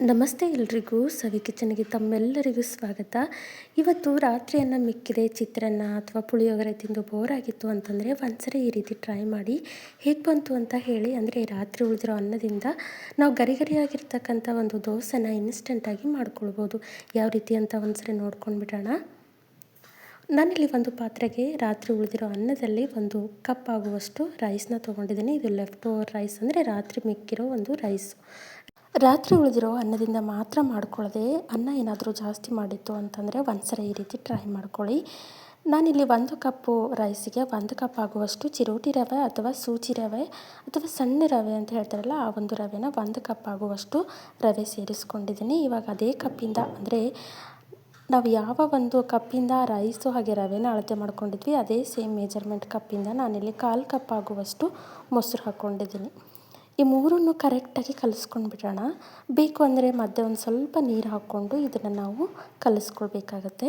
ನಮಸ್ತೆ ಎಲ್ರಿಗೂ, ಸವಿ ಕಿಚನ್ಗೆ ತಮ್ಮೆಲ್ಲರಿಗೂ ಸ್ವಾಗತ. ಇವತ್ತು ರಾತ್ರಿಯನ್ನು ಮಿಕ್ಕಿದೆ, ಚಿತ್ರಾನ್ನ ಅಥವಾ ಪುಳಿಯೋಗರೆ ತಿಂದು ಬೋರ್ ಆಗಿತ್ತು ಅಂತಂದರೆ ಒಂದ್ಸರಿ ಈ ರೀತಿ ಟ್ರೈ ಮಾಡಿ ಹೇಗೆ ಬಂತು ಅಂತ ಹೇಳಿ, ಅಂದರೆ ರಾತ್ರಿ ಉಳಿದಿರೋ ಅನ್ನದಿಂದ ನಾವು ಗರಿ ಗರಿಯಾಗಿರ್ತಕ್ಕಂಥ ಒಂದು ದೋಸೆನ ಇನ್ಸ್ಟೆಂಟಾಗಿ ಮಾಡ್ಕೊಳ್ಬೋದು. ಯಾವ ರೀತಿ ಅಂತ ಒಂದ್ಸರಿ ನೋಡ್ಕೊಂಡು ಬಿಡೋಣ. ನಾನಿಲ್ಲಿ ಒಂದು ಪಾತ್ರೆಗೆ ರಾತ್ರಿ ಉಳಿದಿರೋ ಅನ್ನದಲ್ಲಿ ಒಂದು ಕಪ್ ಆಗುವಷ್ಟು ರೈಸ್ನ ತೊಗೊಂಡಿದ್ದೀನಿ. ಇದು ಲೆಫ್ಟ್ ಓವರ್ ರೈಸ್ ಅಂದರೆ ರಾತ್ರಿ ಮಿಕ್ಕಿರೋ ಒಂದು ರೈಸ್ ರಾತ್ರಿ ಉಳಿದಿರೋ ಅನ್ನದಿಂದ ಮಾತ್ರ ಮಾಡ್ಕೊಳ್ಳದೆ ಅನ್ನ ಏನಾದರೂ ಜಾಸ್ತಿ ಮಾಡಿತ್ತು ಅಂತಂದರೆ ಒಂದ್ಸರಿ ಈ ರೀತಿ ಟ್ರೈ ಮಾಡ್ಕೊಳ್ಳಿ. ನಾನಿಲ್ಲಿ ಒಂದು ಕಪ್ಪು ರೈಸಿಗೆ ಒಂದು ಕಪ್ ಆಗುವಷ್ಟು ಚಿರೋಟಿ ರವೆ ಅಥವಾ ಸೂಚಿ ರವೆ ಅಥವಾ ಸಣ್ಣ ರವೆ ಅಂತ ಹೇಳ್ತಾರಲ್ಲ ಆ ಒಂದು ರವೆನ ಒಂದು ಕಪ್ ಆಗುವಷ್ಟು ರವೆ ಸೇರಿಸ್ಕೊಂಡಿದ್ದೀನಿ. ಇವಾಗ ಅದೇ ಕಪ್ಪಿಂದ ಅಂದರೆ ನಾವು ಯಾವ ಒಂದು ಕಪ್ಪಿಂದ ರೈಸು ಹಾಗೆ ರವೆನ ಅಳತೆ ಮಾಡ್ಕೊಂಡಿದ್ವಿ, ಅದೇ ಸೇಮ್ ಮೆಜರ್ಮೆಂಟ್ ಕಪ್ಪಿಂದ ನಾನಿಲ್ಲಿ ಕಾಲು ಕಪ್ ಆಗುವಷ್ಟು ಮೊಸರು ಹಾಕ್ಕೊಂಡಿದ್ದೀನಿ. ಈ ಮೂರನ್ನು ಕರೆಕ್ಟಾಗಿ ಕಲಿಸ್ಕೊಂಡು ಬಿಡೋಣ ಬೇಕು ಅಂದರೆ ಮಧ್ಯೆ ಒಂದು ಸ್ವಲ್ಪ ನೀರು ಹಾಕ್ಕೊಂಡು ಇದನ್ನು ನಾವು ಕಲಿಸ್ಕೊಳ್ಬೇಕಾಗತ್ತೆ.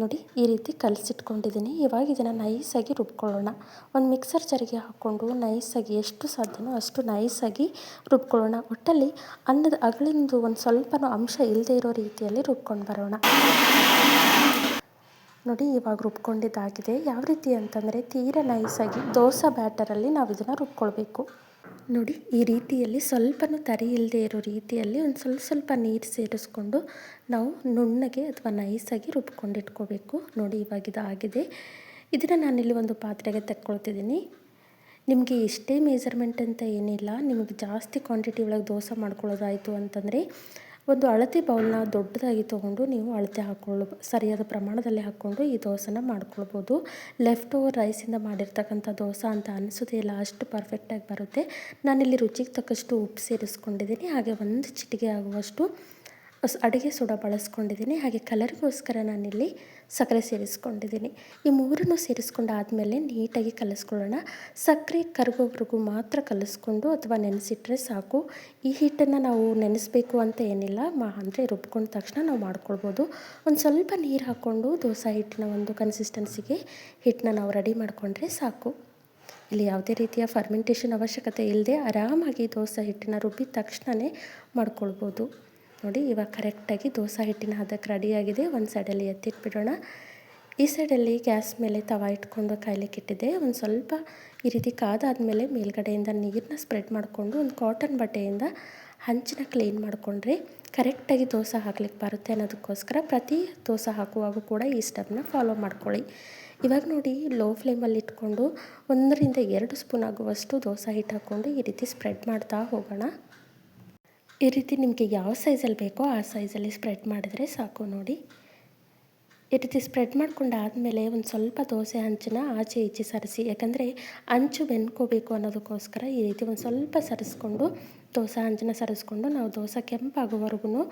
ನೋಡಿ, ಈ ರೀತಿ ಕಲಸಿಟ್ಕೊಂಡಿದ್ದೀನಿ. ಇವಾಗ ಇದನ್ನು ನೈಸಾಗಿ ರುಬ್ಕೊಳ್ಳೋಣ. ಒಂದು ಮಿಕ್ಸರ್ ಜರಿಗೆ ಹಾಕ್ಕೊಂಡು ನೈಸಾಗಿ ಎಷ್ಟು ಸಾಧ್ಯನೋ ಅಷ್ಟು ನೈಸಾಗಿ ರುಬ್ಕೊಳ್ಳೋಣ. ಒಟ್ಟಲ್ಲಿ ಅನ್ನದ ಅಗಳಿಂದು ಒಂದು ಸ್ವಲ್ಪನೂ ಅಂಶ ಇಲ್ಲದೆ ಇರೋ ರೀತಿಯಲ್ಲಿ ರುಬ್ಕೊಂಡು ಬರೋಣ. ನೋಡಿ, ಇವಾಗ ರುಬ್ಕೊಂಡಿದ್ದಾಗಿದೆ. ಯಾವ ರೀತಿ ಅಂತಂದರೆ ತೀರ ನೈಸಾಗಿ ದೋಸೆ ಬ್ಯಾಟರಲ್ಲಿ ನಾವು ಇದನ್ನು ರುಬ್ಕೊಳ್ಬೇಕು. ನೋಡಿ, ಈ ರೀತಿಯಲ್ಲಿ ಸ್ವಲ್ಪನೂ ತರಿ ಇಲ್ಲದೆ ಇರೋ ರೀತಿಯಲ್ಲಿ ಒಂದು ಸ್ವಲ್ಪ ಸ್ವಲ್ಪ ನೀರು ಸೇರಿಸ್ಕೊಂಡು ನಾವು ನುಣ್ಣಗೆ ಅಥವಾ ನೈಸಾಗಿ ರುಬ್ಕೊಂಡಿಟ್ಕೋಬೇಕು ನೋಡಿ, ಇವಾಗ ಆಗಿದೆ ಇದನ್ನು ನಾನಿಲ್ಲಿ ಒಂದು ಪಾತ್ರೆಗೆ ತಕ್ಕೊಳ್ತಿದ್ದೀನಿ. ನಿಮಗೆ ಎಷ್ಟೇ ಮೆಜರ್ಮೆಂಟ್ ಅಂತ ಏನಿಲ್ಲ, ನಿಮಗೆ ಜಾಸ್ತಿ ಕ್ವಾಂಟಿಟಿ ಒಳಗೆ ದೋಸೆ ಮಾಡ್ಕೊಳ್ಳೋದಾಯಿತು ಅಂತಂದರೆ ಒಂದು ಅಳತೆ ಬೌಲ್ನ ದೊಡ್ಡದಾಗಿ ತೊಗೊಂಡು ನೀವು ಅಳತೆ ಹಾಕ್ಕೊಳ್ಳ ಸರಿಯಾದ ಪ್ರಮಾಣದಲ್ಲಿ ಹಾಕ್ಕೊಂಡು ಈ ದೋಸೆನ ಮಾಡ್ಕೊಳ್ಬೋದು. ಲೆಫ್ಟ್ ಓವರ್ ರೈಸಿಂದ ಮಾಡಿರ್ತಕ್ಕಂಥ ದೋಸೆ ಅಂತ ಅನಿಸೋದೇ ಇಲ್ಲ ಅಷ್ಟು ಪರ್ಫೆಕ್ಟಾಗಿ ಬರುತ್ತೆ. ನಾನಿಲ್ಲಿ ರುಚಿಗೆ ತಕ್ಕಷ್ಟು ಉಪ್ಪು ಸೇರಿಸ್ಕೊಂಡಿದ್ದೀನಿ, ಹಾಗೆ ಒಂದು ಚಿಟಿಕೆ ಆಗುವಷ್ಟು ಅಡುಗೆ ಸೋಡಾ ಬಳಸ್ಕೊಂಡಿದ್ದೀನಿ. ಹಾಗೆ ಕಲರ್ಗೋಸ್ಕರ ನಾನಿಲ್ಲಿ ಸಕ್ಕರೆ ಸೇರಿಸ್ಕೊಂಡಿದ್ದೀನಿ. ಈ ಮೂರನ್ನು ಸೇರಿಸ್ಕೊಂಡಾದಮೇಲೆ ನೀಟಾಗಿ ಕಲಿಸ್ಕೊಳ್ಳೋಣ. ಸಕ್ಕರೆ ಕರಗೋವರೆಗೂ ಮಾತ್ರ ಕಲಿಸ್ಕೊಂಡು ಅಥವಾ ನೆನೆಸಿಟ್ರೆ ಸಾಕು. ಈ ಹಿಟ್ಟನ್ನು ನಾವು ನೆನೆಸ್ಬೇಕು ಅಂತ ಏನಿಲ್ಲ. ಮಾ, ಅಂದರೆ ರುಬ್ಕೊಂಡ ತಕ್ಷಣ ನಾವು ಮಾಡ್ಕೊಳ್ಬೋದು. ಒಂದು ಸ್ವಲ್ಪ ನೀರು ಹಾಕ್ಕೊಂಡು ದೋಸೆ ಹಿಟ್ಟಿನ ಒಂದು ಕನ್ಸಿಸ್ಟೆನ್ಸಿಗೆ ಹಿಟ್ಟನ್ನ ನಾವು ರೆಡಿ ಮಾಡಿಕೊಂಡ್ರೆ ಸಾಕು. ಇಲ್ಲಿ ಯಾವುದೇ ರೀತಿಯ ಫರ್ಮೆಂಟೇಷನ್ ಅವಶ್ಯಕತೆ ಇಲ್ಲದೆ ಆರಾಮಾಗಿ ದೋಸೆ ಹಿಟ್ಟನ್ನ ರುಬ್ಬಿದ ತಕ್ಷಣವೇ ಮಾಡ್ಕೊಳ್ಬೋದು. ನೋಡಿ, ಇವಾಗ ಕರೆಕ್ಟಾಗಿ ದೋಸೆ ಹಿಟ್ಟಿನ ಹದಕ್ಕೆ ರೆಡಿಯಾಗಿದೆ. ಒಂದು ಸೈಡಲ್ಲಿ ಎತ್ತಿಟ್ಬಿಡೋಣ. ಈ ಸೈಡಲ್ಲಿ ಗ್ಯಾಸ್ ಮೇಲೆ ತವ ಇಟ್ಕೊಂಡು ಕಾಯ್ಲಿಕ್ಕೆ ಇಟ್ಟಿದ್ದೆ. ಒಂದು ಸ್ವಲ್ಪ ಈ ರೀತಿ ಕಾದಾದಮೇಲೆ ಮೇಲ್ಗಡೆಯಿಂದ ನೀರನ್ನ ಸ್ಪ್ರೆಡ್ ಮಾಡಿಕೊಂಡು ಒಂದು ಕಾಟನ್ ಬಟ್ಟೆಯಿಂದ ಹಂಚಿನ ಕ್ಲೀನ್ ಮಾಡಿಕೊಂಡ್ರೆ ಕರೆಕ್ಟಾಗಿ ದೋಸೆ ಹಾಕ್ಲಿಕ್ಕೆ ಬರುತ್ತೆ ಅನ್ನೋದಕ್ಕೋಸ್ಕರ ಪ್ರತಿ ದೋಸೆ ಹಾಕುವಾಗ ಕೂಡ ಈ ಸ್ಟೆಪ್ನ ಫಾಲೋ ಮಾಡ್ಕೊಳ್ಳಿ. ಇವಾಗ ನೋಡಿ ಲೋ ಫ್ಲೇಮಲ್ಲಿ ಇಟ್ಕೊಂಡು ಒಂದರಿಂದ ಎರಡು ಸ್ಪೂನ್ ಆಗುವಷ್ಟು ದೋಸೆ ಹಿಟ್ಟು ಹಾಕ್ಕೊಂಡು ಈ ರೀತಿ ಸ್ಪ್ರೆಡ್ ಮಾಡ್ತಾ ಹೋಗೋಣ. ಈ ರೀತಿ ನಿಮಗೆ ಯಾವ ಸೈಜಲ್ಲಿ ಬೇಕೋ ಆ ಸೈಜಲ್ಲಿ ಸ್ಪ್ರೆಡ್ ಮಾಡಿದರೆ ಸಾಕು ನೋಡಿ. ಈ ರೀತಿ ಸ್ಪ್ರೆಡ್ ಮಾಡ್ಕೊಂಡಾದಮೇಲೆ ಒಂದು ಸ್ವಲ್ಪ ದೋಸೆ ಹಂಚನ್ನ ಆಚೆ ಈಚೆ ಸರಿಸಿ, ಯಾಕಂದರೆ ಅಂಚು ಬೆನ್ಕೋಬೇಕು ಅನ್ನೋದಕ್ಕೋಸ್ಕರ ಈ ರೀತಿ ಒಂದು ಸ್ವಲ್ಪ ಸರಿಸ್ಕೊಂಡು ದೋಸೆ ಹಂಚನ್ನ ಸರಿಸ್ಕೊಂಡು ನಾವು ದೋಸೆ ಕೆಂಪಾಗೋವರೆಗೂ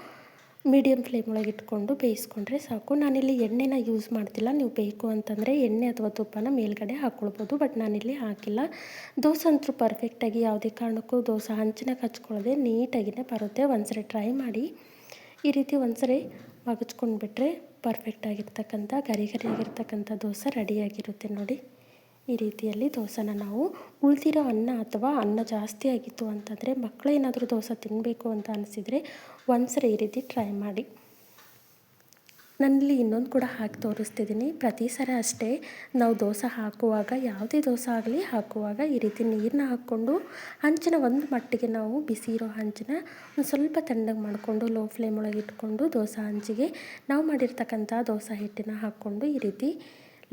ಮೀಡಿಯಮ್ ಫ್ಲೇಮ್ ಒಳಗೆ ಇಟ್ಕೊಂಡು ಬೇಯಿಸ್ಕೊಂಡ್ರೆ ಸಾಕು. ನಾನಿಲ್ಲಿ ಎಣ್ಣೆನ ಯೂಸ್ ಮಾಡ್ತಿಲ್ಲ. ನೀವು ಬೇಕು ಅಂತಂದರೆ ಎಣ್ಣೆ ಅಥವಾ ತುಪ್ಪನ ಮೇಲ್ಗಡೆ ಹಾಕ್ಕೊಳ್ಬೋದು ಬಟ್ ನಾನಿಲ್ಲಿ ಹಾಕಿಲ್ಲ. ದೋಸೆ ಅಂತೂ ಪರ್ಫೆಕ್ಟಾಗಿ ಯಾವುದೇ ಕಾರಣಕ್ಕೂ ದೋಸೆ ಹಂಚಿನ ಹಚ್ಕೊಳ್ಳೋದೆ ನೀಟಾಗಿನೇ ಬರುತ್ತೆ. ಒಂದ್ಸರಿ ಟ್ರೈ ಮಾಡಿ. ಈ ರೀತಿ ಒಂದ್ಸರಿ ಮಗಚ್ಕೊಂಡ್ಬಿಟ್ರೆ ಪರ್ಫೆಕ್ಟಾಗಿರ್ತಕ್ಕಂಥ ಗರಿ ಗರಿಯಾಗಿರ್ತಕ್ಕಂಥ ದೋಸೆ ರೆಡಿಯಾಗಿರುತ್ತೆ ನೋಡಿ. ಈ ರೀತಿಯಲ್ಲಿ ದೋಸೆನ ನಾವು ಉಳಿದಿರೋ ಅನ್ನ ಅಥವಾ ಅನ್ನ ಜಾಸ್ತಿ ಆಗಿತ್ತು ಅಂತಂದರೆ ಮಕ್ಕಳೇನಾದರೂ ದೋಸೆ ತಿನ್ನಬೇಕು ಅಂತ ಅನಿಸಿದರೆ ಒಂದ್ಸರಿ ಈ ರೀತಿ ಟ್ರೈ ಮಾಡಿ. ನನ್ನಲ್ಲಿ ಇನ್ನೊಂದು ಕೂಡ ಹಾಕಿ ತೋರಿಸ್ತಿದ್ದೀನಿ ಪ್ರತಿ ಸಲ ಅಷ್ಟೇ ನಾವು ದೋಸೆ ಹಾಕುವಾಗ ಯಾವುದೇ ದೋಸೆ ಆಗಲಿ ಹಾಕುವಾಗ ಈ ರೀತಿ ನೀರನ್ನ ಹಾಕ್ಕೊಂಡು ಹಂಚಿನ ಒಂದು ಮಟ್ಟಿಗೆ ನಾವು ಬಿಸಿ ಇರೋ ಹಂಚಿನ ಒಂದು ಸ್ವಲ್ಪ ತಣ್ಣಗೆ ಮಾಡಿಕೊಂಡು ಲೋ ಫ್ಲೇಮ್ ಒಳಗೆ ಇಟ್ಕೊಂಡು ದೋಸೆ ಹಂಚಿಗೆ ನಾವು ಮಾಡಿರ್ತಕ್ಕಂಥ ದೋಸೆ ಹಿಟ್ಟನ್ನ ಹಾಕ್ಕೊಂಡು ಈ ರೀತಿ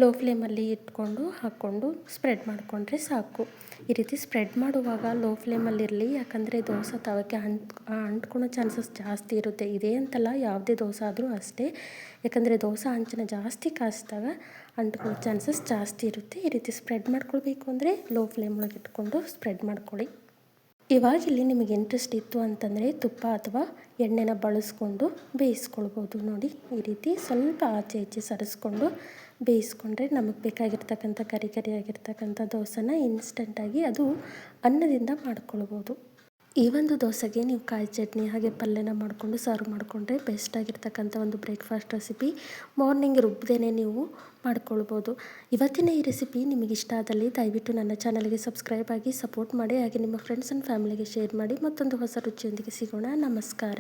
ಲೋ ಫ್ಲೇಮಲ್ಲಿ ಇಟ್ಕೊಂಡು ಹಾಕ್ಕೊಂಡು ಸ್ಪ್ರೆಡ್ ಮಾಡಿಕೊಂಡ್ರೆ ಸಾಕು. ಈ ರೀತಿ ಸ್ಪ್ರೆಡ್ ಮಾಡುವಾಗ ಲೋ ಫ್ಲೇಮಲ್ಲಿರಲಿ ಯಾಕಂದರೆ ದೋಸೆ ತವಕ್ಕೆ ಅಂಟ್ ಅಂಟ್ಕೊಳೋ ಚಾನ್ಸಸ್ ಜಾಸ್ತಿ ಇರುತ್ತೆ. ಇದೇ ಅಂತಲ್ಲ, ಯಾವುದೇ ದೋಸೆ ಆದರೂ ಅಷ್ಟೇ. ಯಾಕಂದರೆ ದೋಸೆ ಅಂಚನ ಜಾಸ್ತಿ ಕಾಯಿಸಿದಾಗ ಅಂಟ್ಕೊಳ್ಳೋ ಚಾನ್ಸಸ್ ಜಾಸ್ತಿ ಇರುತ್ತೆ. ಈ ರೀತಿ ಸ್ಪ್ರೆಡ್ ಮಾಡ್ಕೊಳ್ಬೇಕು ಅಂದರೆ ಲೋ ಫ್ಲೇಮ್ ಒಳಗೆ ಇಟ್ಕೊಂಡು ಸ್ಪ್ರೆಡ್ ಮಾಡ್ಕೊಳ್ಳಿ. ಇವಾಗ ಇಲ್ಲಿ ನಿಮಗೆ ಇಂಟ್ರೆಸ್ಟ್ ಇತ್ತು ಅಂತಂದರೆ ತುಪ್ಪ ಅಥವಾ ಎಣ್ಣೆನ ಬಳಸ್ಕೊಂಡು ಬೇಯಿಸ್ಕೊಳ್ಬೋದು. ನೋಡಿ, ಈ ರೀತಿ ಸ್ವಲ್ಪ ಆಚೆ ಈಚೆ ಸರಿಸ್ಕೊಂಡು ಬೇಯಿಸ್ಕೊಂಡ್ರೆ ನಮಗೆ ಬೇಕಾಗಿರ್ತಕ್ಕಂಥ ಕರಿ ಕರಿಯಾಗಿರ್ತಕ್ಕಂಥ ದೋಸೆನ ಇನ್ಸ್ಟಂಟಾಗಿ ಅದು ಅನ್ನದಿಂದ ಮಾಡ್ಕೊಳ್ಬೋದು. ಈ ಒಂದು ದೋಸೆಗೆ ನೀವು ಕಾಯಿ ಚಟ್ನಿ ಹಾಗೆ ಪಲ್ಯನ ಮಾಡಿಕೊಂಡು ಸರ್ವ್ ಮಾಡಿಕೊಂಡ್ರೆ ಬೆಸ್ಟಾಗಿರ್ತಕ್ಕಂಥ ಒಂದು ಬ್ರೇಕ್ಫಾಸ್ಟ್ ರೆಸಿಪಿ ಮಾರ್ನಿಂಗ್ ರುಬ್ಬದೇನೆ ನೀವು ಮಾಡ್ಕೊಳ್ಬೋದು. ಇವತ್ತಿನ ಈ ರೆಸಿಪಿ ನಿಮಗೆ ಇಷ್ಟ ಆದಲ್ಲಿ ದಯವಿಟ್ಟು ನನ್ನ ಚಾನಲ್ಗೆ ಸಬ್ಸ್ಕ್ರೈಬ್ ಆಗಿ ಸಪೋರ್ಟ್ ಮಾಡಿ ಹಾಗೆ ನಿಮ್ಮ ಫ್ರೆಂಡ್ಸ್ ಆ್ಯಂಡ್ ಫ್ಯಾಮಿಲಿಗೆ ಶೇರ್ ಮಾಡಿ ಮತ್ತೊಂದು ಹೊಸ ರುಚಿಯೊಂದಿಗೆ ಸಿಗೋಣ. ನಮಸ್ಕಾರ.